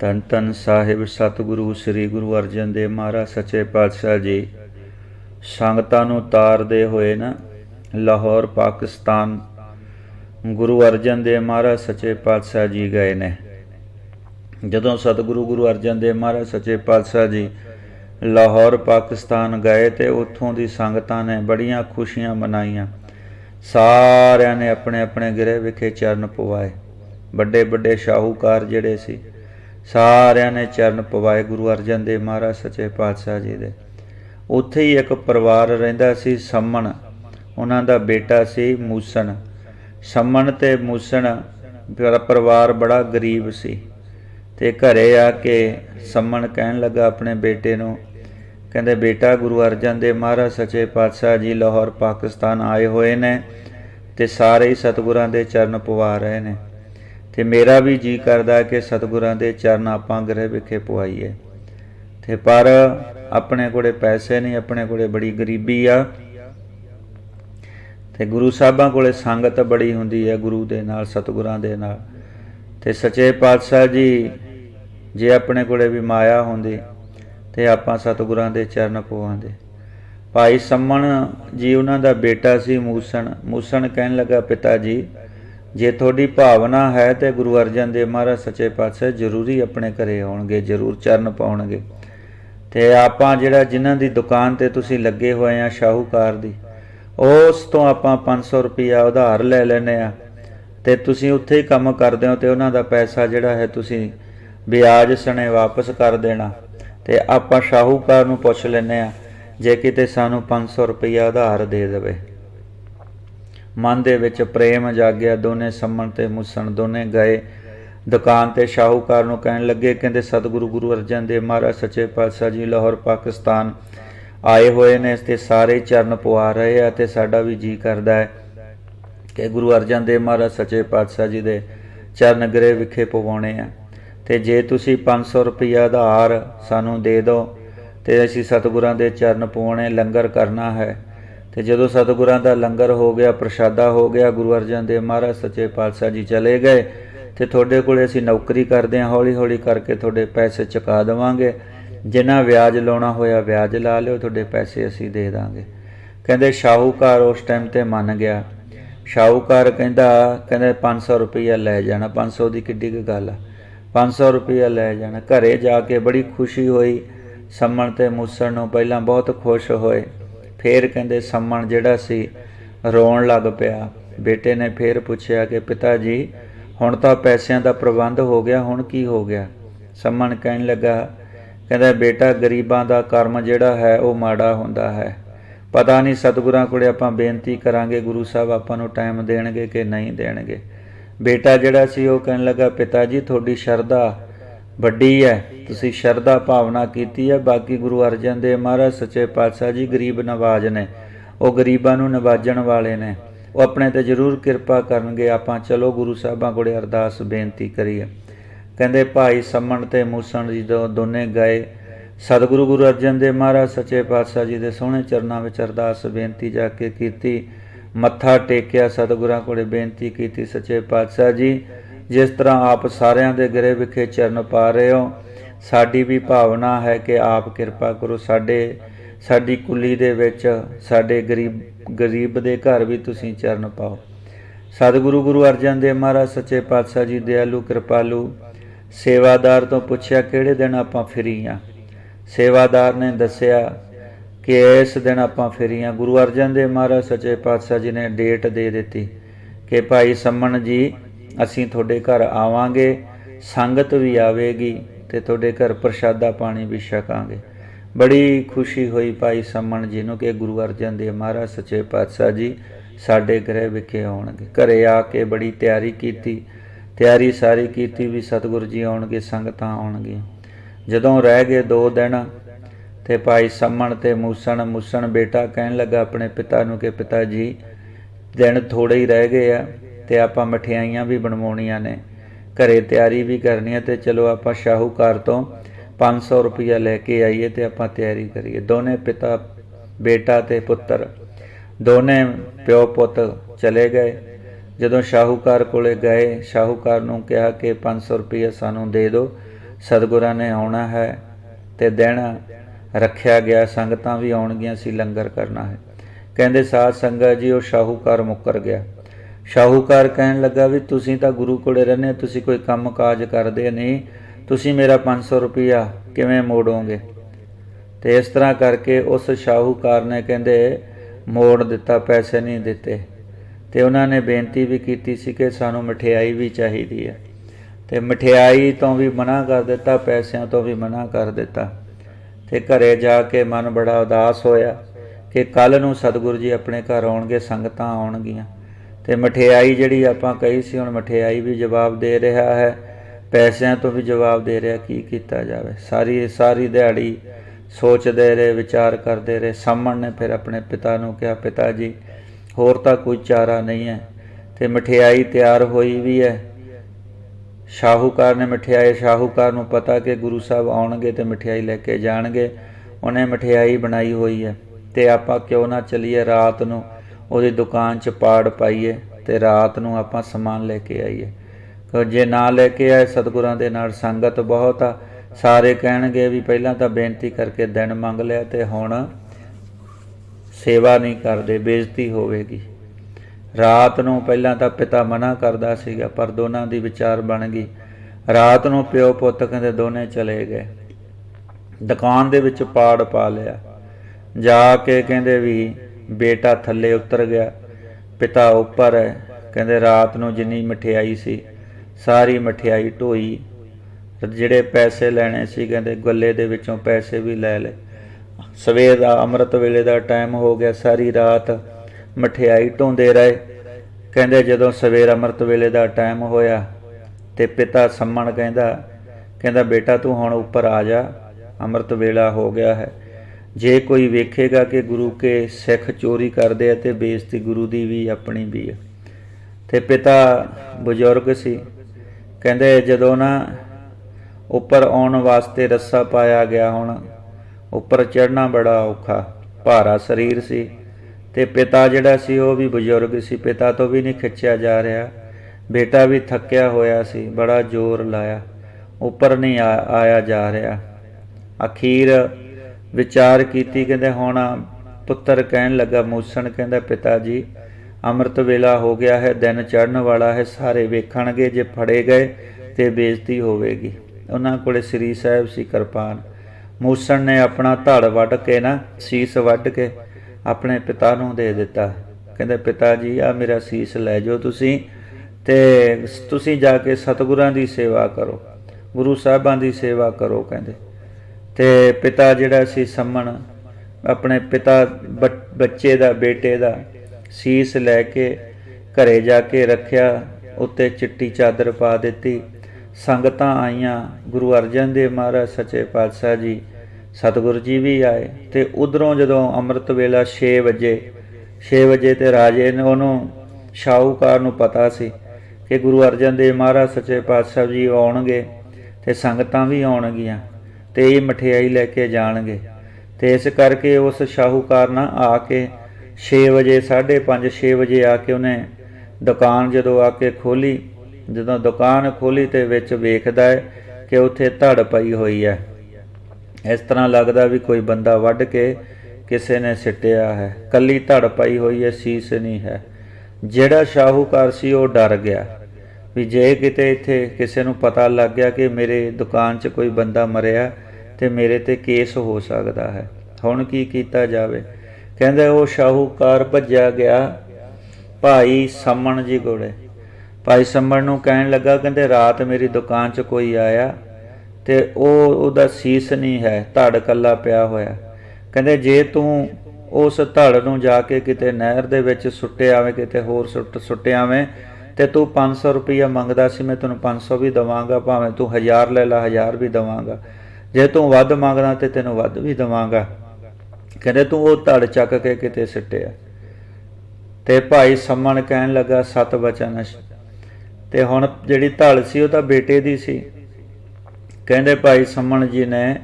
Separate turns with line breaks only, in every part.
ਧੰਨ ਧੰਨ ਸਾਹਿਬ ਸਤਿਗੁਰੂ ਸ੍ਰੀ ਗੁਰੂ ਅਰਜਨ ਦੇਵ ਮਹਾਰਾਜ ਸੱਚੇ ਪਾਤਸ਼ਾਹ ਜੀ। ਸੰਗਤਾਂ ਨੂੰ ਤਾਰਦੇ ਹੋਏ ਨਾ ਲਾਹੌਰ, ਪਾਕਿਸਤਾਨ ਗੁਰੂ ਅਰਜਨ ਦੇਵ ਮਹਾਰਾਜ ਸੱਚੇ ਪਾਤਸ਼ਾਹ ਜੀ ਗਏ ਨੇ। ਜਦੋਂ ਸਤਿਗੁਰੂ ਗੁਰੂ ਅਰਜਨ ਦੇਵ ਮਹਾਰਾਜ ਸੱਚੇ ਪਾਤਸ਼ਾਹ ਜੀ ਲਾਹੌਰ, ਪਾਕਿਸਤਾਨ ਗਏ ਤੇ ਉੱਥੋਂ ਦੀ ਸੰਗਤਾਂ ਨੇ ਬੜੀਆਂ ਖੁਸ਼ੀਆਂ ਮਨਾਈਆਂ। ਸਾਰਿਆਂ ਨੇ ਆਪਣੇ ਆਪਣੇ ਗ੍ਰਹਿ ਵਿਖੇ ਚਰਨ ਪਵਾਏ। ਵੱਡੇ ਵੱਡੇ ਸ਼ਾਹੂਕਾਰ ਜਿਹੜੇ ਸੀ ਸਾਰਿਆਂ ਨੇ ਚਰਨ ਪਵਾਏ ਗੁਰੂ ਅਰਜਨ ਦੇਵ ਮਹਾਰਾਜ ਸੱਚੇ ਪਾਤਸ਼ਾਹ ਜੀ ਦੇ। ਉੱਥੇ ਹੀ ਇੱਕ ਪਰਿਵਾਰ ਰਹਿੰਦਾ ਸੀ ਸੰਮਣ। ਉਹਨਾਂ ਦਾ ਬੇਟਾ ਸੀ ਮੂਸਣ। ਸੰਮਣ ਤੇ ਮੂਸਣ ਪਰਿਵਾਰ ਬੜਾ ਗਰੀਬ ਸੀ ਤੇ ਘਰੇ ਆ ਕੇ ਸੰਮਣ ਕਹਿਣ ਲੱਗਾ ਆਪਣੇ ਬੇਟੇ ਨੂੰ, ਕਹਿੰਦੇ, ਬੇਟਾ, ਗੁਰੂ ਅਰਜਨ ਦੇਵ ਮਹਾਰਾਜ ਸੱਚੇ ਪਾਤਸ਼ਾਹ ਜੀ ਲਾਹੌਰ, ਪਾਕਿਸਤਾਨ ਆਏ ਹੋਏ ਨੇ ਤੇ ਸਾਰੇ ਹੀ ਸਤਿਗੁਰਾਂ ਦੇ ਚਰਨ ਪਵਾ ਰਹੇ ਨੇ। ਤੇ ਮੇਰਾ ਵੀ ਜੀ ਕਰਦਾ ਕਿ ਸਤਿਗੁਰਾਂ ਦੇ ਚਰਨ ਆਪਾਂ ਗ੍ਰਹਿ ਵਿਖੇ ਪਵਾਈਏ ਤੇ ਪਰ ਆਪਣੇ ਕੋਲੇ ਪੈਸੇ ਨਹੀਂ, ਆਪਣੇ ਕੋਲੇ ਬੜੀ ਗਰੀਬੀ ਆ। ਤੇ ਗੁਰੂ ਸਾਹਿਬਾਂ ਕੋਲੇ ਸੰਗਤ ਬੜੀ ਹੁੰਦੀ ਹੈ ਗੁਰੂ ਦੇ ਨਾਲ, ਸਤਿਗੁਰਾਂ ਦੇ ਨਾਲ। ਤੇ ਸੱਚੇ ਪਾਤਸ਼ਾਹ ਜੀ, ਜੇ ਆਪਣੇ ਕੋਲੇ ਵੀ ਮਾਇਆ ਹੁੰਦੀ, ਤੇ ਆਪਾਂ ਸਤਿਗੁਰਾਂ ਦੇ ਚਰਨ ਪਵਾਉਂਦੇ ਭਾਈ ਸੰਮਣ ਜੀ, ਉਹਨਾਂ ਦਾ ਬੇਟਾ ਸੀ ਮੂਸਣ। ਮੂਸਣ ਕਹਿਣ ਲੱਗਾ, ਪਿਤਾ ਜੀ ਜੇ ਤੁਹਾਡੀ ਭਾਵਨਾ ਹੈ ਤੇ ਗੁਰੂ ਅਰਜਨ ਦੇਵ ਮਹਾਰਾਜ ਸੱਚੇ ਪਾਤਸ਼ਾਹ ਜ਼ਰੂਰੀ ਆਪਣੇ ਘਰੇ ਆਉਣਗੇ, ਜ਼ਰੂਰ ਚਰਨ ਪਾਉਣਗੇ। ਤੇ ਆਪਾਂ ਜਿਹੜਾ ਜਿਨ੍ਹਾਂ ਦੀ ਦੁਕਾਨ ਤੇ ਤੁਸੀਂ ਲੱਗੇ ਹੋਏ ਆ ਸ਼ਾਹੂਕਾਰ ਦੀ, ਉਸ ਤੋਂ ਆਪਾਂ 500 ਰੁਪਿਆ ਉਧਾਰ ਲੈ ਲੈਨੇ ਆ। ਤੇ ਤੁਸੀਂ ਉੱਥੇ ਹੀ ਕੰਮ ਕਰਦੇ ਹੋ ਤੇ ਉਹਨਾਂ ਦਾ ਪੈਸਾ ਜਿਹੜਾ ਹੈ ਤੁਸੀਂ ਵਿਆਜ ਸਣੇ ਵਾਪਸ ਕਰ ਦੇਣਾ। ਤੇ ਆਪਾਂ ਸ਼ਾਹੂਕਾਰ ਨੂੰ ਪੁੱਛ ਲੈਨੇ ਆ, ਜੇ ਕਿਤੇ ਸਾਨੂੰ 500 ਰੁਪਿਆ ਉਧਾਰ ਦੇ ਦੇਵੇ। ਮਨ ਦੇ ਵਿੱਚ ਪ੍ਰੇਮ ਜਾਗਿਆ, ਦੋਨੇ ਸੰਮਣ ਤੇ ਮੁਸਣ, ਦੋਨੇ ਗਏ। ਦੁਕਾਨ ਤੇ ਸ਼ਾਹੂਕਾਰ ਨੂੰ ਕਹਿਣ ਲੱਗੇ, ਕਹਿੰਦੇ, ਸਤਿਗੁਰੂ ਗੁਰੂ ਅਰਜਨ ਦੇਵ ਮਹਾਰਾਜ, ਸੱਚੇ ਪਾਤਸ਼ਾਹ ਜੀ, ਲਾਹੌਰ, ਪਾਕਿਸਤਾਨ ਆਏ ਹੋਏ ਨੇ ਤੇ ਸਾਰੇ ਚਰਨ ਪਵਾ ਰਹੇ ਆ ਤੇ ਸਾਡਾ ਵੀ ਜੀ ਕਰਦਾ ਹੈ ਕਿ ਗੁਰੂ ਅਰਜਨ ਦੇਵ ਮਹਾਰਾਜ, ਸੱਚੇ ਪਾਤਸ਼ਾਹ ਜੀ ਦੇ ਚਰਨ ਗ੍ਰਹਿ ਵਿਖੇ ਪਵਾਉਣੇ ਆ। ਤੇ ਜੇ ਤੁਸੀਂ 500 ਰੁਪਈਆ ਦਾ ਹਾਰ ਸਾਨੂੰ ਦੇ ਦਿਓ ਤੇ ਅਸੀਂ ਸਤਿਗੁਰਾਂ ਦੇ ਚਰਨ ਪਵਾਉਣੇ ਲੰਗਰ ਕਰਨਾ ਹੈ। ਤੇ ਜਦੋਂ ਸਤਿਗੁਰਾਂ ਦਾ ਲੰਗਰ ਹੋ ਗਿਆ, ਪ੍ਰਸ਼ਾਦਾ ਹੋ ਗਿਆ, ਗੁਰੂ ਅਰਜਨ ਦੇਵ ਮਹਾਰਾਜ ਸੱਚੇ ਪਾਤਸ਼ਾਹ ਜੀ ਚਲੇ ਗਏ, ਤੇ ਤੁਹਾਡੇ ਕੋਲੇ ਅਸੀਂ ਨੌਕਰੀ ਕਰਦੇ ਹਾਂ ਹੌਲੀ ਹੌਲੀ ਕਰਕੇ ਤੁਹਾਡੇ ਪੈਸੇ ਚੁਕਾ ਦੇਵਾਂਗੇ। ਜਿੰਨਾ ਵਿਆਜ ਲਾਉਣਾ ਹੋਇਆ ਵਿਆਜ ਲਾ ਲਿਓ, ਤੁਹਾਡੇ ਪੈਸੇ ਅਸੀਂ ਦੇ ਦਾਂਗੇ। ਕਹਿੰਦੇ ਸ਼ਾਹੂਕਾਰ ਉਸ ਟਾਈਮ ਤੇ ਮੰਨ ਗਿਆ। ਸ਼ਾਹੂਕਾਰ ਕਹਿੰਦਾ, ਕਹਿੰਦੇ 500 ਰੁਪਈਆ ਲੈ ਜਾਣਾ 500 ਦੀ ਕਿੱਡੀ ਕੁ ਗੱਲ ਆ। 500 ਰੁਪਈਆ ਲੈ ਜਾਣਾ। ਘਰੇ ਜਾ ਕੇ ਬੜੀ ਖੁਸ਼ੀ ਹੋਈ, ਸੰਮਣ ਤੇ ਮੂਸਣ ਨੂੰ ਪਹਿਲਾਂ ਬਹੁਤ ਖੁਸ਼ ਹੋਏ। ਫੇਰ ਕਹਿੰਦੇ ਸੰਮਣ ਜਿਹੜਾ ਸੀ, ਰੋਣ ਲੱਗ ਪਿਆ। ਬੇਟੇ ਨੇ ਫੇਰ ਪੁੱਛਿਆ ਕਿ, ਪਿਤਾ ਜੀ, ਹੁਣ ਤਾਂ ਪੈਸਿਆਂ ਦਾ ਪ੍ਰਬੰਧ ਹੋ ਗਿਆ, ਹੁਣ ਕੀ ਹੋ ਗਿਆ? ਸੰਮਣ ਕਹਿਣ ਲੱਗਾ, ਕਹਿੰਦਾ, ਬੇਟਾ, ਗਰੀਬਾਂ ਦਾ ਕਰਮ ਜਿਹੜਾ ਹੈ, ਉਹ ਮਾੜਾ ਹੁੰਦਾ ਹੈ। ਪਤਾ ਨਹੀਂ ਸਤਿਗੁਰਾਂ ਕੋਲੇ ਆਪਾਂ ਬੇਨਤੀ ਕਰਾਂਗੇ, ਗੁਰੂ ਸਾਹਿਬ ਆਪਾਂ ਨੂੰ ਟਾਈਮ ਦੇਣਗੇ ਕਿ ਨਹੀਂ ਦੇਣਗੇ। ਬੇਟਾ ਜਿਹੜਾ ਸੀ, ਉਹ ਕਹਿਣ ਲੱਗਾ, ਪਿਤਾ ਜੀ, ਤੁਹਾਡੀ ਸ਼ਰਧਾ ਵੱਡੀ ਹੈ ਤੁਸੀਂ ਸ਼ਰਧਾ ਭਾਵਨਾ ਕੀਤੀ ਹੈ ਬਾਕੀ ਗੁਰੂ ਅਰਜਨ ਦੇਵ ਮਹਾਰਾਜ, ਸੱਚੇ ਪਾਤਸ਼ਾਹ ਜੀ ਗਰੀਬ ਨਵਾਜ ਨੇ। ਉਹ ਗਰੀਬਾਂ ਨੂੰ ਨਵਾਜਣ ਵਾਲੇ ਨੇ। ਉਹ ਆਪਣੇ ਤੇ ਜ਼ਰੂਰ ਕਿਰਪਾ ਕਰਨਗੇ। ਆਪਾਂ ਚਲੋ ਗੁਰੂ ਸਾਹਿਬਾਂ ਕੋਲੇ ਅਰਦਾਸ ਬੇਨਤੀ ਕਰੀਏ। ਕਹਿੰਦੇ, ਭਾਈ ਸੰਮਣ ਤੇ ਮੂਸਣ ਜੀ ਦੋ ਦੋਨੇ ਗਏ। ਸਤਿਗੁਰੂ ਗੁਰੂ ਅਰਜਨ ਦੇਵ ਮਹਾਰਾਜ, ਸੱਚੇ ਪਾਤਸ਼ਾਹ ਜੀ ਦੇ ਸੋਹਣੇ ਚਰਨਾਂ ਵਿੱਚ ਅਰਦਾਸ ਬੇਨਤੀ ਜਾ ਕੇ ਕੀਤੀ। ਮੱਥਾ ਟੇਕਿਆ, ਸਤਿਗੁਰਾਂ ਕੋਲੇ ਬੇਨਤੀ ਕੀਤੀ। ਸੱਚੇ ਪਾਤਸ਼ਾਹ ਜੀ ਜਿਸ ਤਰ੍ਹਾਂ ਆਪ ਸਾਰਿਆਂ ਦੇ ਗ੍ਰਹਿ ਵਿਖੇ ਚਰਨ ਪਾ ਰਹੇ ਹੋ, ਸਾਡੀ ਵੀ ਭਾਵਨਾ ਹੈ ਕਿ ਆਪ ਕਿਰਪਾ ਕਰੋ। ਸਾਡੇ, ਸਾਡੀ ਕੁੱਲੀ ਦੇ ਵਿੱਚ, ਸਾਡੇ ਗਰੀਬ ਗਰੀਬ ਦੇ ਘਰ ਵੀ ਤੁਸੀਂ ਚਰਨ ਪਾਓ। ਸਤਿਗੁਰੂ ਗੁਰੂ ਅਰਜਨ ਦੇਵ ਮਹਾਰਾਜ, ਸੱਚੇ ਪਾਤਸ਼ਾਹ ਜੀ, ਦਿਆਲੂ, ਕਿਰਪਾਲੂ, ਸੇਵਾਦਾਰ ਤੋਂ ਪੁੱਛਿਆ, ਕਿਹੜੇ ਦਿਨ ਆਪਾਂ ਫਰੀਆਂ ਸੇਵਾਦਾਰ ਨੇ ਦੱਸਿਆ ਕਿ ਇਸ ਦਿਨ ਆਪਾਂ ਫਰੀਆਂ ਗੁਰੂ ਅਰਜਨ ਦੇਵ ਮਹਾਰਾਜ, ਸੱਚੇ ਪਾਤਸ਼ਾਹ ਜੀ ਨੇ ਡੇਟ ਦੇ ਦਿੱਤੀ ਕਿ ਭਾਈ ਸੰਮਣ ਜੀ ਅਸੀਂ ਤੁਹਾਡੇ ਘਰ ਆਵਾਂਗੇ, ਸੰਗਤ ਵੀ ਆਵੇਗੀ ਤੇ ਤੁਹਾਡੇ ਘਰ ਪ੍ਰਸ਼ਾਦਾ ਪਾਣੀ ਵੀ ਛਕਾਂਗੇ। ਬੜੀ ਖੁਸ਼ੀ ਹੋਈ ਭਾਈ ਸੰਮਣ ਜੀ ਨੂੰ ਕਿ ਗੁਰੂ ਅਰਜਨ ਦੇਵ ਮਹਾਰਾਜ, ਸੱਚੇ ਪਾਤਸ਼ਾਹ ਜੀ ਸਾਡੇ ਗ੍ਰਹਿ ਵਿਖੇ ਆਉਣਗੇ। ਘਰੇ ਆ ਕੇ ਬੜੀ ਤਿਆਰੀ ਕੀਤੀ, ਤਿਆਰੀ ਸਾਰੀ ਕੀਤੀ ਵੀ ਸਤਿਗੁਰੂ ਜੀ ਆਉਣਗੇ, ਸੰਗਤਾਂ ਆਉਣਗੀਆਂ। ਜਦੋਂ ਰਹਿ ਗਏ 2 ਦਿਨ ਤੇ ਭਾਈ ਸੰਮਣ ਤੇ ਮੂਸਣ ਮੂਸਣ ਬੇਟਾ ਕਹਿਣ ਲੱਗਾ ਆਪਣੇ ਪਿਤਾ ਨੂੰ ਕਿ ਪਿਤਾ ਜੀ, ਦਿਨ ਥੋੜੇ ਹੀ ਰਹਿ ਗਏ ਆ। ਤੇ ਆਪਾਂ ਮਠਿਆਈਆਂ ਵੀ ਬਣਵਾਉਣੀਆਂ ਨੇ। ਘਰੇ ਤਿਆਰੀ ਵੀ ਕਰਨੀ ਹੈ ਤੇ ਚਲੋ ਆਪਾਂ ਸ਼ਾਹੂਕਾਰ ਤੋਂ 500 ਰੁਪਇਆ ਲੈ ਕੇ ਆਈਏ ਤੇ ਆਪਾਂ ਤਿਆਰੀ ਕਰੀਏ। ਦੋਨੇ ਪਿਤਾ, ਬੇਟਾ ਤੇ ਪੁੱਤਰ। ਦੋਨੇ ਪਿਓ ਪੁੱਤ ਚਲੇ ਗਏ। ਜਦੋਂ ਸ਼ਾਹੂਕਾਰ ਕੋਲੇ ਗਏ, ਸ਼ਾਹੂਕਾਰ ਨੂੰ ਕਿਹਾ ਕਿ 500 ਰੁਪਇਆ ਸਾਨੂੰ ਦੇ ਦਿਓ, ਸਤਿਗੁਰਾਂ ਨੇ ਆਉਣਾ ਹੈ ਤੇ ਦੇਣਾ। ਰੱਖਿਆ ਗਿਆ, ਸੰਗਤਾਂ ਵੀ ਆਉਣਗੀਆਂ ਸੀ ਲੰਗਰ ਕਰਨਾ ਹੈ। ਕਹਿੰਦੇ ਸਾਧ ਸੰਗਤ ਜੀ, ਉਹ ਸ਼ਾਹੂਕਾਰ ਮੁੱਕਰ ਗਿਆ। ਸ਼ਾਹੂਕਾਰ ਕਹਿਣ ਲੱਗਾ ਵੀ ਤੁਸੀਂ ਤਾਂ ਗੁਰੂ ਕੋਲੇ ਰਹਿੰਦੇ ਤੁਸੀਂ ਕੋਈ ਕੰਮ ਕਾਜ ਕਰਦੇ ਨਹੀਂ, ਤੁਸੀਂ ਮੇਰਾ 500 ਰੁਪਇਆ ਕਿਵੇਂ ਮੋੜੋਗੇ? ਤੇ ਇਸ ਤਰ੍ਹਾਂ ਕਰਕੇ ਉਸ ਸ਼ਾਹੂਕਾਰ ਨੇ ਕਹਿੰਦੇ, ਮੋੜ ਦਿੱਤਾ, ਪੈਸੇ ਨਹੀਂ ਦਿੱਤੇ। ਤੇ ਉਹਨਾਂ ਨੇ ਬੇਨਤੀ ਵੀ ਕੀਤੀ ਸੀ ਕਿ ਸਾਨੂੰ ਮਠਿਆਈ ਵੀ ਚਾਹੀਦੀ ਹੈ। ਤੇ ਮਠਿਆਈ ਤੋਂ ਵੀ ਮਨਾ ਕਰ ਦਿੱਤਾ, ਪੈਸਿਆਂ ਤੋਂ ਵੀ ਮਨਾ ਕਰ ਦਿੱਤਾ। ਤੇ ਘਰੇ ਜਾ ਕੇ ਮਨ ਬੜਾ ਉਦਾਸ ਹੋਇਆ ਕਿ ਕੱਲ ਨੂੰ ਸਤਿਗੁਰੂ ਜੀ ਆਪਣੇ ਘਰ ਆਉਣਗੇ, ਸੰਗਤਾਂ ਆਉਣਗੀਆਂ। ਤੇ ਮਠਿਆਈ ਜਿਹੜੀ ਆਪਾਂ ਕਹੀ ਸੀ, ਹੁਣ ਮਠਿਆਈ ਵੀ ਜਵਾਬ ਦੇ ਰਿਹਾ ਹੈ। ਪੈਸਿਆਂ ਤੋਂ ਵੀ ਜਵਾਬ ਦੇ ਰਿਹਾ, ਕੀ ਕੀਤਾ ਜਾਵੇ? ਸਾਰੀ ਸਾਰੀ ਦਿਹਾੜੀ ਸੋਚਦੇ ਰਹੇ, ਵਿਚਾਰ ਕਰਦੇ ਰਹੇ। ਸਾਹਮਣ ਨੇ ਫਿਰ ਆਪਣੇ ਪਿਤਾ ਨੂੰ ਕਿਹਾ, ਪਿਤਾ ਜੀ, ਹੋਰ ਤਾਂ ਕੋਈ ਚਾਰਾ ਨਹੀਂ ਹੈ। ਤੇ ਮਠਿਆਈ ਤਿਆਰ ਹੋਈ ਵੀ ਹੈ। ਸ਼ਾਹੂਕਾਰ ਨੇ ਮਠਿਆਈ, ਸ਼ਾਹੂਕਾਰ ਨੂੰ ਪਤਾ ਕਿ ਗੁਰੂ ਸਾਹਿਬ ਆਉਣਗੇ ਤੇ ਮਠਿਆਈ ਲੈ ਕੇ ਜਾਣਗੇ। ਉਹਨੇ ਮਠਿਆਈ ਬਣਾਈ ਹੋਈ ਹੈ। ਤੇ ਆਪਾਂ ਕਿਉਂ ਨਾ ਚਲੀਏ ਰਾਤ ਨੂੰ ਉਹਦੀ ਦੁਕਾਨ 'ਚ ਪਾੜ ਪਾਈਏ ਤੇ ਰਾਤ ਨੂੰ ਆਪਾਂ ਸਮਾਨ ਲੈ ਕੇ ਆਈਏ। ਕਿ ਜੇ ਨਾ ਲੈ ਕੇ ਆਏ ਸਤਿਗੁਰਾਂ ਦੇ ਨਾਲ ਸੰਗਤ ਬਹੁਤ ਆ, ਸਾਰੇ ਕਹਿਣਗੇ ਵੀ ਪਹਿਲਾਂ ਤਾਂ ਬੇਨਤੀ ਕਰਕੇ ਦਿਨ ਮੰਗ ਲਿਆ ਤੇ ਹੁਣ ਸੇਵਾ ਨਹੀਂ ਕਰਦੇ, ਬੇਇੱਜ਼ਤੀ ਹੋਵੇਗੀ। ਰਾਤ ਨੂੰ ਪਹਿਲਾਂ ਤਾਂ ਪਿਤਾ ਮਨਾ ਕਰਦਾ ਸੀਗਾ, ਪਰ ਦੋਨਾਂ ਦੀ ਵਿਚਾਰ ਬਣ ਗਈ। ਰਾਤ ਨੂੰ ਪਿਓ ਪੁੱਤ ਕਹਿੰਦੇ ਦੋਨੇ ਚਲੇ ਗਏ। ਦੁਕਾਨ ਦੇ ਵਿੱਚ ਪਾੜ ਪਾ ਲਿਆ। ਜਾ ਕੇ ਕਹਿੰਦੇ ਵੀ ਬੇਟਾ ਥੱਲੇ ਉਤਰ ਗਿਆ, ਪਿਤਾ ਉੱਪਰ ਹੈ। ਕਹਿੰਦੇ, ਰਾਤ ਨੂੰ ਜਿੰਨੀ ਮਠਿਆਈ ਸੀ, ਸਾਰੀ ਮਠਿਆਈ ਢੋਈ। ਜਿਹੜੇ ਪੈਸੇ ਲੈਣੇ ਸੀ, ਕਹਿੰਦੇ, ਗੱਲੇ ਦੇ ਵਿੱਚੋਂ ਪੈਸੇ ਵੀ ਲੈ ਲਏ। ਸਵੇਰ ਦਾ ਅੰਮ੍ਰਿਤ ਵੇਲੇ ਦਾ ਟਾਈਮ ਹੋ ਗਿਆ, ਸਾਰੀ ਰਾਤ ਮਠਿਆਈ ਢੋਂਦੇ ਰਹੇ। ਕਹਿੰਦੇ, ਜਦੋਂ ਸਵੇਰ ਅੰਮ੍ਰਿਤ ਵੇਲੇ ਦਾ ਟਾਈਮ ਹੋਇਆ ਤੇ ਪਿਤਾ ਸੰਮਣ ਕਹਿੰਦਾ ਕਹਿੰਦਾ, ਬੇਟਾ, ਤੂੰ ਹੁਣ ਉੱਪਰ ਆ ਜਾ। ਅੰਮ੍ਰਿਤ ਵੇਲਾ ਹੋ ਗਿਆ ਹੈ। ਜੇ ਕੋਈ ਵੇਖੇਗਾ ਕਿ ਗੁਰੂ ਕੇ ਸਿੱਖ ਚੋਰੀ ਕਰਦੇ ਆ ਤੇ ਬੇਇੱਜ਼ਤੀ ਗੁਰੂ ਦੀ ਵੀ ਆਪਣੀ ਵੀ ਹੈ ਤੇ ਪਿਤਾ ਬਜ਼ੁਰਗ ਸੀ, ਕਹਿੰਦੇ ਜਦੋਂ ਨਾ ਉੱਪਰ ਆਉਣ ਵਾਸਤੇ ਰੱਸਾ ਪਾਇਆ ਗਿਆ ਹੁਣ, ਉੱਪਰ ਚੜਨਾ ਬੜਾ ਔਖਾ, ਭਾਰਾ ਸਰੀਰ ਸੀ। ਤੇ ਪਿਤਾ ਜਿਹੜਾ ਸੀ ਉਹ ਵੀ ਬਜ਼ੁਰਗ ਸੀ, ਪਿਤਾ ਤੋਂ ਵੀ ਨਹੀਂ ਖਿੱਚਿਆ ਜਾ ਰਿਹਾ। ਬੇਟਾ ਵੀ ਥੱਕਿਆ ਹੋਇਆ ਸੀ, ਬੜਾ ਜ਼ੋਰ ਲਾਇਆ, ਉੱਪਰ ਨਹੀਂ ਆਇਆ ਜਾ ਰਿਹਾ। ਅਖੀਰ ਵਿਚਾਰ ਕੀਤੀ, ਕਹਿੰਦੇ ਹੁਣ ਪੁੱਤਰ ਕਹਿਣ ਲੱਗਾ, ਮੂਸਣ ਕਹਿੰਦਾ, ਪਿਤਾ ਜੀ, ਅੰਮ੍ਰਿਤ ਵੇਲਾ ਹੋ ਗਿਆ ਹੈ, ਦਿਨ ਚੜ੍ਹਨ ਵਾਲਾ ਹੈ, ਸਾਰੇ ਵੇਖਣਗੇ ਜੇ ਫੜੇ ਗਏ ਤੇ ਬੇਇੱਜ਼ਤੀ ਹੋਵੇਗੀ। ਉਹਨਾਂ ਕੋਲੇ ਸ੍ਰੀ ਸਾਹਿਬ ਸੀ ਕਿਰਪਾਨ। ਮੂਸਣ ਨੇ ਆਪਣਾ ਧੜ ਵੱਢ ਕੇ ਨਾ, ਸੀਸ ਵੱਢ ਕੇ ਆਪਣੇ ਪਿਤਾ ਨੂੰ ਦੇ ਦਿੱਤਾ। ਕਹਿੰਦੇ, ਪਿਤਾ ਜੀ ਆ ਮੇਰਾ ਸੀਸ ਲੈ ਜਾਓ ਤੁਸੀਂ ਤੇ ਤੁਸੀਂ ਜਾ ਕੇ ਸਤਿਗੁਰਾਂ ਦੀ ਸੇਵਾ ਕਰੋ, ਗੁਰੂ ਸਾਹਿਬਾਂ ਦੀ ਸੇਵਾ ਕਰੋ, ਕਹਿੰਦੇ। ਤੇ ਪਿਤਾ ਜਿਹੜਾ ਸੀ ਸੰਮਣ, ਆਪਣੇ ਪਿਤਾ ਬ- ਬੱਚੇ ਦਾ, ਬੇਟੇ ਦਾ ਸੀਸ ਲੈ ਕੇ ਘਰੇ ਜਾ ਕੇ ਰੱਖਿਆ, ਉੱਤੇ ਚਿੱਟੀ ਚਾਦਰ ਪਾ ਦਿੱਤੀ। ਸੰਗਤਾਂ ਆਈਆਂ, ਗੁਰੂ ਅਰਜਨ ਦੇਵ ਮਹਾਰਾਜ, ਸੱਚੇ ਪਾਤਸ਼ਾਹ ਜੀ, ਸਤਿਗੁਰੂ ਜੀ ਵੀ ਆਏ ਤੇ ਉਧਰੋਂ ਜਦੋਂ ਅੰਮ੍ਰਿਤ ਵੇਲਾ 6 ਵਜੇ 6 ਵਜੇ ਤੇ ਰਾਜੇ ਨੇ ਉਹਨੂੰ, ਸ਼ਾਹੂਕਾਰ ਨੂੰ ਪਤਾ ਸੀ ਕਿ ਗੁਰੂ ਅਰਜਨ ਦੇਵ ਮਹਾਰਾਜ, ਸੱਚੇ ਪਾਤਸ਼ਾਹ ਜੀ ਆਉਣਗੇ ਤੇ ਸੰਗਤਾਂ ਵੀ ਆਉਣਗੀਆਂ। ਤੇ ਇਹ ਮਠਿਆਈ ਲੈ ਕੇ ਜਾਣਗੇ। ਤੇ ਇਸ ਕਰਕੇ ਉਸ ਸ਼ਾਹੂਕਾਰ ਨਾਲ ਆ ਕੇ 6 ਵਜੇ 5:30 6 ਵਜੇ ਆ ਕੇ ਉਹਨੇ ਦੁਕਾਨ ਜਦੋਂ ਆ ਕੇ ਖੋਲੀ, ਜਦੋਂ ਦੁਕਾਨ ਖੋਲੀ ਤੇ ਵਿੱਚ ਵੇਖਦਾ ਹੈ ਕਿ ਉੱਥੇ ਧੜ ਪਈ ਹੋਈ ਹੈ। ਇਸ ਤਰ੍ਹਾਂ ਲੱਗਦਾ ਵੀ ਕੋਈ ਬੰਦਾ ਵੱਢ ਕੇ ਕਿਸੇ ਨੇ ਸਿੱਟਿਆ ਹੈ। ਕੱਲੀ ਧੜ ਪਈ ਹੋਈ ਹੈ, ਸੀਸ ਨਹੀਂ ਹੈ। ਜਿਹੜਾ ਸ਼ਾਹੂਕਾਰ ਸੀ ਉਹ ਡਰ ਗਿਆ ਵੀ ਜੇ ਕਿਤੇ ਇੱਥੇ ਕਿਸੇ ਨੂੰ ਪਤਾ ਲੱਗ ਗਿਆ ਕਿ ਮੇਰੇ ਦੁਕਾਨ 'ਚ ਕੋਈ ਬੰਦਾ ਮਰਿਆ ਤੇ ਮੇਰੇ ਤੇ ਕੇਸ ਹੋ ਸਕਦਾ ਹੈ। ਹੁਣ ਕੀ ਕੀਤਾ ਜਾਵੇ? ਕਹਿੰਦੇ, ਉਹ ਸ਼ਾਹੂਕਾਰ ਭੱਜਿਆ ਗਿਆ। ਭਾਈ ਸੰਮਣ ਜੀ ਕੋਲੇ। ਭਾਈ ਸੰਮਣ ਨੂੰ ਕਹਿਣ ਲੱਗਾ, ਕਹਿੰਦੇ, ਰਾਤ ਮੇਰੀ ਦੁਕਾਨ 'ਚ ਕੋਈ ਆਇਆ ਤੇ ਉਹ, ਉਹਦਾ ਸੀਸ ਨਹੀਂ ਹੈ, ਧੜ ਕੱਲਾ ਪਿਆ ਹੋਇਆ। ਕਹਿੰਦੇ, ਜੇ ਤੂੰ ਉਸ ਧੜ ਨੂੰ ਜਾ ਕੇ ਕਿਤੇ ਨਹਿਰ ਦੇ ਵਿੱਚ ਸੁੱਟੇ ਆਵੇਂ, ਕਿਤੇ ਹੋਰ ਸੁੱਟ ਸੁੱਟੇ ਆਵੇਂ, ਤੇ ਤੂੰ 500 ਰੁਪਈਆ ਮੰਗਦਾ ਸੀ, ਮੈਂ ਤੈਨੂੰ 500 ਵੀ ਦਵਾਂਗਾ, ਭਾਵੇਂ ਤੂੰ 1000 ਲੈ ਲਾ 1000 ਵੀ ਦਵਾਂਗਾ। ਜੇ ਤੂੰ ਵੱਧ ਮੰਗਦਾ ਤੇ ਤੈਨੂੰ ਵੱਧ ਵੀ ਦਵਾਂਗਾ। ਕਹਿੰਦੇ ਤੂੰ ਉਹ ਧੜ ਚੱਕ ਕੇ ਕਿਤੇ ਸਿੱਟਿਆ। ਤੇ ਭਾਈ ਸੰਮਣ ਕਹਿਣ ਲੱਗਾ, ਸਤ ਬਚਨ ਤੇ ਹੁਣ ਜਿਹੜੀ ਧੜ ਸੀ ਉਹ ਤਾਂ ਬੇਟੇ ਦੀ ਸੀ। ਕਹਿੰਦੇ ਭਾਈ ਸੰਮਣ ਜੀ ਨੇ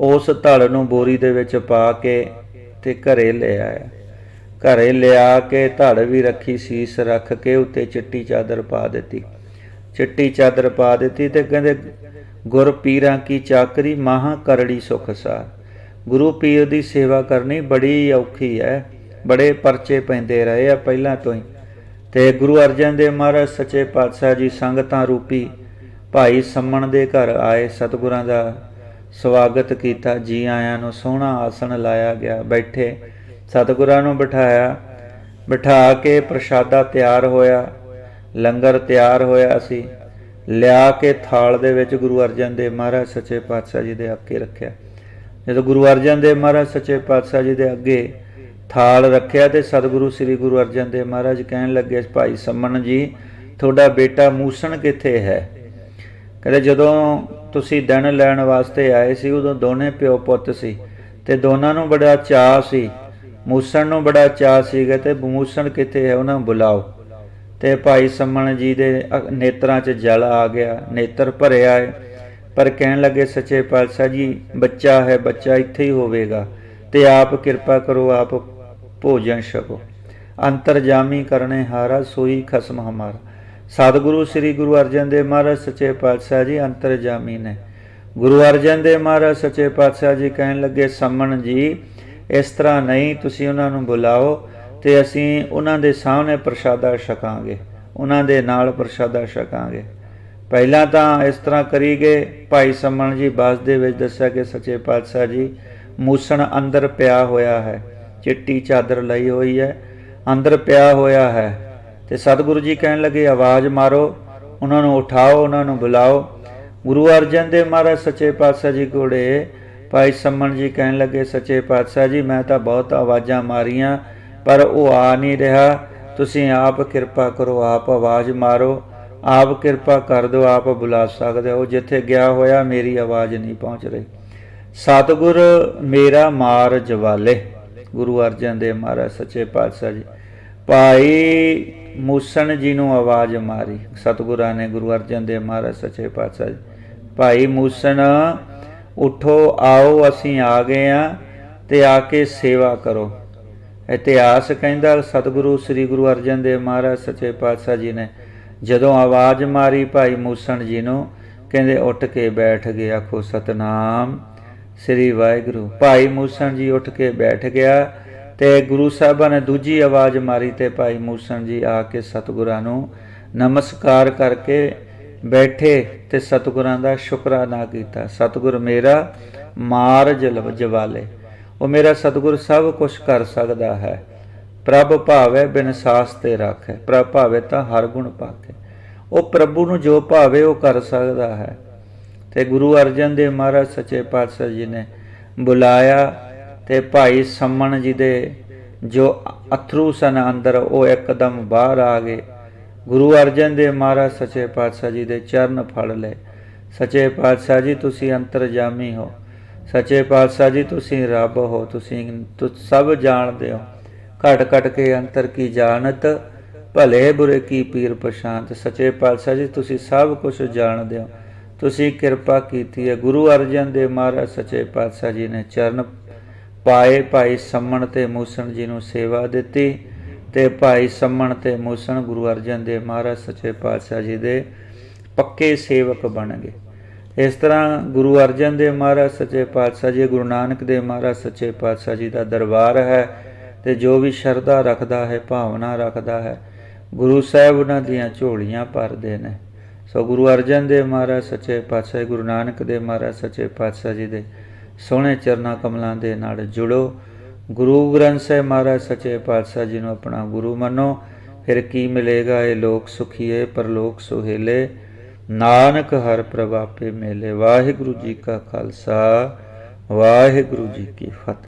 ਉਸ ਧੜ ਨੂੰ ਬੋਰੀ ਦੇ ਵਿੱਚ ਪਾ ਕੇ ਤੇ ਘਰੇ ਲੈ ਆਇਆ। ਘਰੇ ਲਿਆ ਕੇ ਧੜ ਵੀ ਰੱਖੀ, ਸੀਸ ਰੱਖ ਕੇ ਉੱਤੇ ਚਿੱਟੀ ਚਾਦਰ ਪਾ ਦਿੱਤੀ। ਚਿੱਟੀ ਚਾਦਰ ਪਾ ਦਿੱਤੀ ਤੇ ਕਹਿੰਦੇ ਗੁਰ ਪੀਰਾਂ ਕੀ ਚਾਕਰੀ ਮਹਾ ਕਰੜੀ ਸੁਖ ਸਾਰ। ਗੁਰੂ ਪੀਰ ਦੀ ਸੇਵਾ ਕਰਨੀ ਬੜੀ ਔਖੀ ਹੈ ਬੜੇ ਪਰਚੇ ਪੈਂਦੇ ਰਹੇ ਆ ਪਹਿਲਾਂ ਤੋਂ ਹੀ। ਤੇ ਗੁਰੂ ਅਰਜਨ ਦੇਵ ਮਹਾਰਾਜ ਸੱਚੇ ਪਾਤਸ਼ਾਹ ਜੀ ਸੰਗਤਾਂ ਰੂਪੀ ਭਾਈ ਸੰਮਣ ਦੇ ਘਰ ਆਏ, ਸਤਿਗੁਰਾਂ ਦਾ ਸਵਾਗਤ ਕੀਤਾ। ਜੀ ਆਇਆਂ ਨੂੰ ਸੋਹਣਾ ਆਸਣ ਲਾਇਆ ਗਿਆ। ਬੈਠੇ ਸਤਿਗੁਰਾਂ ਨੂੰ ਬਿਠਾਇਆ। ਬਿਠਾ ਕੇ ਪ੍ਰਸ਼ਾਦਾ ਤਿਆਰ ਹੋਇਆ। ਲੰਗਰ ਤਿਆਰ ਹੋਇਆ ਸੀ ਲਿਆ ਕੇ ਥਾਲ ਦੇ ਵਿੱਚ ਗੁਰੂ ਅਰਜਨ ਦੇਵ ਮਹਾਰਾਜ ਸੱਚੇ ਪਾਤਸ਼ਾਹ ਜੀ ਦੇ ਅੱਗੇ ਰੱਖਿਆ। ਜਦੋਂ ਗੁਰੂ ਅਰਜਨ ਦੇਵ ਮਹਾਰਾਜ ਸੱਚੇ ਪਾਤਸ਼ਾਹ ਜੀ ਦੇ ਅੱਗੇ ਥਾਲ ਰੱਖਿਆ ਤੇ ਸਤਿਗੁਰੂ ਸ੍ਰੀ ਗੁਰੂ ਅਰਜਨ ਦੇਵ ਮਹਾਰਾਜ ਕਹਿਣ ਲੱਗੇ, ਭਾਈ ਸੰਮਣ ਜੀ, ਤੁਹਾਡਾ ਬੇਟਾ ਮੂਸਣ ਕਿੱਥੇ ਹੈ? ਕਹਿੰਦੇ, ਜਦੋਂ ਤੁਸੀਂ ਦਿਨ ਲੈਣ ਵਾਸਤੇ ਆਏ ਸੀ, ਉਦੋਂ ਦੋਨੇ ਪਿਓ ਪੁੱਤ ਸੀ ਤੇ ਦੋਨਾਂ ਨੂੰ ਬੜਾ ਚਾਅ ਸੀ। ਮੂਸਣ ਨੂੰ ਬੜਾ ਚਾਅ ਸੀਗਾ ਤੇ ਮੂਸਣ ਕਿੱਥੇ ਹੈ, ਉਹਨਾਂ ਨੂੰ ਬੁਲਾਓ। ਤੇ ਭਾਈ ਸੰਮਣ ਜੀ ਦੇ ਨੇਤਰਾਂ 'ਚ ਜਲ ਆ ਗਿਆ, ਨੇਤਰ ਭਰਿਆ ਹੈ ਪਰ ਕਹਿਣ ਲੱਗੇ, ਸੱਚੇ ਪਾਤਸ਼ਾਹ ਜੀ, ਬੱਚਾ ਹੈ, ਬੱਚਾ ਇੱਥੇ ਹੀ ਹੋਵੇਗਾ। ਤੇ ਆਪ ਕਿਰਪਾ ਕਰੋ, ਆਪ ਭੋਜਨ ਛਕੋ। ਅੰਤਰਜਾਮੀ ਕਰਨੇ ਹਾਰਾ, ਸੋਈ ਖਸਮ ਹਮਾਰ। ਸਤਿਗੁਰੂ, ਸ੍ਰੀ ਗੁਰੂ ਅਰਜਨ ਦੇਵ ਮਹਾਰਾਜ, ਸੱਚੇ ਪਾਤਸ਼ਾਹ ਜੀ, ਅੰਤਰਜਾਮੀ ਨੇ। ਗੁਰੂ ਅਰਜਨ ਦੇਵ ਮਹਾਰਾਜ, ਸੱਚੇ ਪਾਤਸ਼ਾਹ ਜੀ ਕਹਿਣ ਲੱਗੇ, ਸੰਮਣ ਜੀ, ਇਸ ਤਰ੍ਹਾਂ ਨਹੀਂ, ਤੁਸੀਂ ਉਹਨਾਂ ਨੂੰ ਬੁਲਾਓ। ਤੇ ਅਸੀਂ ਉਹਨਾਂ ਦੇ ਸਾਹਮਣੇ ਪ੍ਰਸ਼ਾਦਾ ਛਕਾਂਗੇ, ਉਹਨਾਂ ਦੇ ਨਾਲ ਪ੍ਰਸ਼ਾਦਾ ਛਕਾਂਗੇ। ਪਹਿਲਾਂ ਤਾਂ ਇਸ ਤਰ੍ਹਾਂ ਕਰੀ ਗਏ। ਭਾਈ ਸੰਮਣ ਜੀ ਬਾਸ ਦੇ ਵਿੱਚ ਦੱਸਿਆ ਕਿ ਸੱਚੇ ਪਾਤਸ਼ਾਹ ਜੀ, ਮੂਸਣ ਅੰਦਰ ਪਿਆ ਹੋਇਆ ਹੈ, ਚਿੱਟੀ ਚਾਦਰ ਲਈ ਹੋਈ ਹੈ, ਅੰਦਰ ਪਿਆ ਹੋਇਆ ਹੈ। ਤੇ ਸਤਿਗੁਰੂ ਜੀ ਕਹਿਣ ਲੱਗੇ, ਆਵਾਜ਼ ਮਾਰੋ, ਉਹਨਾਂ ਨੂੰ ਉਠਾਓ, ਉਹਨਾਂ ਨੂੰ ਬੁਲਾਓ। ਗੁਰੂ ਅਰਜਨ ਦੇਵ ਮਹਾਰਾਜ ਸੱਚੇ ਪਾਤਸ਼ਾਹ ਜੀ ਕੋਲੇ ਭਾਈ ਸੰਮਣ ਜੀ ਕਹਿਣ ਲੱਗੇ, ਸੱਚੇ ਪਾਤਸ਼ਾਹ ਜੀ, ਮੈਂ ਤਾਂ ਬਹੁਤ ਆਵਾਜ਼ਾਂ ਮਾਰੀਆਂ। ਪਰ ਉਹ ਆ ਨਹੀਂ ਰਿਹਾ। ਤੁਸੀਂ ਆਪ ਕਿਰਪਾ ਕਰੋ, ਆਪ ਆਵਾਜ਼ ਮਾਰੋ। ਆਪ ਕਿਰਪਾ ਕਰ ਦਿਓ, ਆਪ ਬੁਲਾ ਸਕਦੇ ਹੋ। ਜਿੱਥੇ ਗਿਆ ਹੋਇਆ ਮੇਰੀ ਆਵਾਜ਼ ਨਹੀਂ ਪਹੁੰਚ ਰਹੀ। ਸਤਿਗੁਰ ਮੇਰਾ ਮਾਰ ਜਵਾਲੇ। ਗੁਰੂ ਅਰਜਨ ਦੇਵ ਮਹਾਰਾਜ, ਸੱਚੇ ਪਾਤਸ਼ਾਹ ਜੀ। ਭਾਈ ਮੂਸਣ ਜੀ ਨੂੰ ਆਵਾਜ਼ ਮਾਰੀ। ਸਤਿਗੁਰਾਂ ਨੇ, ਗੁਰੂ ਅਰਜਨ ਦੇਵ ਮਹਾਰਾਜ, ਸੱਚੇ ਪਾਤਸ਼ਾਹ ਜੀ। ਭਾਈ ਮੂਸਣ, ਉਠੋ, ਆਓ, ਅਸੀਂ ਆ ਗਏ ਆ ਤੇ ਆ ਕੇ ਸੇਵਾ ਕਰੋ। ਇਤਿਹਾਸ ਕਹਿੰਦਾ, ਸਤਿਗੁਰੂ ਸ੍ਰੀ ਗੁਰੂ ਅਰਜਨ ਦੇਵ ਮਹਾਰਾਜ ਸੱਚੇ ਪਾਤਸ਼ਾਹ ਜੀ ਨੇ ਜਦੋਂ ਆਵਾਜ਼ ਮਾਰੀ ਭਾਈ ਮੂਸਣ ਜੀ ਨੂੰ, ਕਹਿੰਦੇ ਉੱਠ ਕੇ ਬੈਠ ਗਏ ਆਖੋ, ਸਤਨਾਮ ਸ੍ਰੀ ਵਾਹਿਗੁਰੂ। ਭਾਈ ਮੂਸਣ ਜੀ ਉੱਠ ਕੇ ਬੈਠ ਗਿਆ ਤੇ ਗੁਰੂ ਸਾਹਿਬਾਂ ਨੇ ਦੂਜੀ ਆਵਾਜ਼ ਮਾਰੀ ਤੇ ਭਾਈ ਮੂਸਣ ਜੀ ਆ ਕੇ ਸਤਿਗੁਰਾਂ ਨੂੰ ਨਮਸਕਾਰ ਕਰਕੇ ਬੈਠੇ ਤੇ ਸਤਿਗੁਰਾਂ ਦਾ ਸ਼ੁਕਰਾਨਾ ਕੀਤਾ। ਸਤਿਗੁਰ ਮੇਰਾ ਮਾਰ ਜਲ ਜਵਾਲੇ। ਉਹ ਮੇਰਾ ਸਤਿਗੁਰ ਸਭ ਕੁਝ ਕਰ ਸਕਦਾ ਹੈ। ਪ੍ਰਭ ਭਾਵੇ ਬਿਨ ਸਾਸ ਤੇ ਰੱਖੇ, ਪ੍ਰਭ ਭਾਵੇ ਤਾਂ ਹਰ ਗੁਣ ਪਾਕੇ ਉਹ ਪ੍ਰਭੂ ਨੂੰ ਜੋ ਭਾਵੇ ਉਹ ਕਰ ਸਕਦਾ ਹੈ। ਤੇ ਗੁਰੂ ਅਰਜਨ ਦੇਵ ਮਹਾਰਾਜ ਸੱਚੇ ਪਾਤਸ਼ਾਹ ਜੀ ਨੇ ਬੁਲਾਇਆ ਤੇ ਭਾਈ ਸੰਮਣ ਜੀ ਦੇ ਜੋ ਅਥਰੂ ਸਨ ਅੰਦਰ, ਉਹ ਇੱਕਦਮ ਬਾਹਰ ਆ ਗਏ। ਗੁਰੂ ਅਰਜਨ ਦੇਵ ਮਹਾਰਾਜ ਸੱਚੇ ਪਾਤਸ਼ਾਹ ਜੀ ਦੇ ਚਰਨ ਫੜ ਲਏ। ਸੱਚੇ ਪਾਤਸ਼ਾਹ ਜੀ, ਤੁਸੀਂ ਅੰਤਰਜਾਮੀ ਹੋ। ਸੱਚੇ ਪਾਤਸ਼ਾਹ ਜੀ, ਤੁਸੀਂ ਰੱਬ ਹੋ, ਤੁਸੀਂ ਤੁ, ਸਭ ਜਾਣਦੇ ਹੋ। ਘਟ ਘਟ ਕੇ ਅੰਤਰ ਕੀ ਜਾਣਤ, ਭਲੇ ਬੁਰੇ ਕੀ ਪੀਰ ਪਛਾਨਤ ਸੱਚੇ ਪਾਤਸ਼ਾਹ ਜੀ, ਤੁਸੀਂ ਸਭ ਕੁਝ ਜਾਣਦੇ ਹੋ। ਤੁਸੀਂ ਕਿਰਪਾ ਕੀਤੀ ਹੈ। ਗੁਰੂ ਅਰਜਨ ਦੇਵ ਮਹਾਰਾਜ ਸੱਚੇ ਪਾਤਸ਼ਾਹ ਜੀ ਨੇ ਚਰਨ ਪਾਏ। ਭਾਈ ਸੰਮਣ ਤੇ ਮੂਸਣ ਜੀ ਨੂੰ ਸੇਵਾ ਦਿੱਤੀ ਤੇ ਭਾਈ ਸੰਮਣ ਤੇ ਮੂਸਣ ਗੁਰੂ ਅਰਜਨ ਦੇਵ ਮਹਾਰਾਜ ਸੱਚੇ ਪਾਤਸ਼ਾਹ ਜੀ ਦੇ ਪੱਕੇ ਸੇਵਕ ਬਣ ਗਏ। ਇਸ ਤਰ੍ਹਾਂ ਗੁਰੂ ਅਰਜਨ ਦੇਵ ਮਹਾਰਾਜ, ਸੱਚੇ ਪਾਤਸ਼ਾਹ ਜੀ, ਗੁਰੂ ਨਾਨਕ ਦੇਵ ਮਹਾਰਾਜ, ਸੱਚੇ ਪਾਤਸ਼ਾਹ ਜੀ ਦਾ ਦਰਬਾਰ ਹੈ ਤੇ ਜੋ ਵੀ ਸ਼ਰਧਾ ਰੱਖਦਾ ਹੈ, ਭਾਵਨਾ ਰੱਖਦਾ ਹੈ, ਗੁਰੂ ਸਾਹਿਬ ਉਹਨਾਂ ਦੀਆਂ ਝੋਲੀਆਂ ਭਰਦੇ ਨੇ। ਸੋ ਗੁਰੂ ਅਰਜਨ ਦੇਵ ਮਹਾਰਾਜ, ਸੱਚੇ ਪਾਤਸ਼ਾਹ ਗੁਰੂ ਨਾਨਕ ਦੇਵ ਮਹਾਰਾਜ, ਸੱਚੇ ਪਾਤਸ਼ਾਹ ਜੀ ਦੇ ਸੋਹਣੇ ਚਰਨਾਂ ਕਮਲਾਂ ਦੇ ਨਾਲ ਜੁੜੋ। ਗੁਰੂ ਗ੍ਰੰਥ ਸਾਹਿਬ ਮਹਾਰਾਜ, ਸੱਚੇ ਪਾਤਸ਼ਾਹ ਜੀ ਨੂੰ ਆਪਣਾ ਗੁਰੂ ਮੰਨੋ। ਫਿਰ ਕੀ ਮਿਲੇਗਾ, ਇਹ ਲੋਕ ਸੁਖੀਏ ਪਰਲੋਕ ਸੁਹੇਲੇ। ਨਾਨਕ ਹਰ ਪ੍ਰਭਾਪੇ ਮੇਲੇ ਵਾਹਿਗੁਰੂ ਜੀ ਕਾ ਖਾਲਸਾ ਵਾਹਿਗੁਰੂ ਜੀ ਕੀ ਫਤਿਹ।